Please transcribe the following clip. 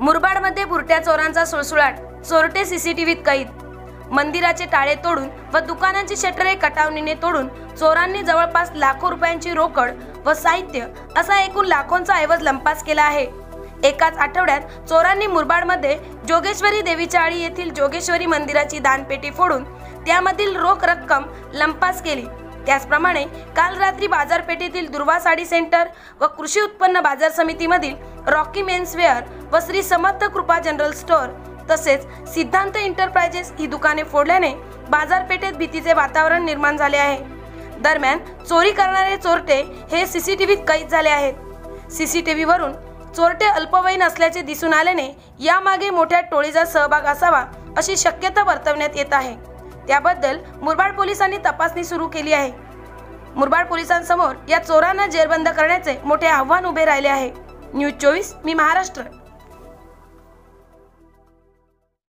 मुरबाडमध्ये बुरट्या चोरांचा सुळसुळाट चोरटे सीसीटीव्हीत कैद. मंदिराचे टाळे तोडून व दुकानांची शटरे कटावणीने तोडून चोरांनी जवळपास लाखो रुपयांची रोकड व साहित्य असा एकूण लाखोंचा ऐवज लंपास केला आहे. एकाच आठवड्यात चोरांनी मुरबाडमध्ये जोगेश्वरी देवीच्या आळी येथील जोगेश्वरी मंदिराची दानपेटी फोडून त्यामधील रोख रक्कम लंपास केली. त्याचप्रमाणे काल रात्री बाजारपेठेतील दुर्वा साडी सेंटर व कृषी उत्पन्न बाजार समितीमधील रॉकी मेन्सवेअर व श्री समर्थ कृपा जनरल स्टोअर तसेच सिद्धांत एंटरप्राइजेस ही दुकाने फोडल्याने बाजारपेठेत भीतीचे वातावरण निर्माण झाले आहे. दरम्यान चोरी करणारे चोरटे हे सीसीटीव्हीत कैद झाले आहेत. सीसीटीव्हीवरून चोरटे अल्पवयीन असल्याचे दिसून आल्याने यामागे मोठ्या टोळीचा सहभाग असावा अशी शक्यता वर्तवण्यात येत आहे. त्याबद्दल मुरबाड पोलिसांनी तपासणी सुरू केली आहे. मुरबाड पोलिसांसमोर या चोरांना जेरबंद करण्याचे मोठे आव्हान उभे राहिले आहे. न्यूज चोवीस मी महाराष्ट्र.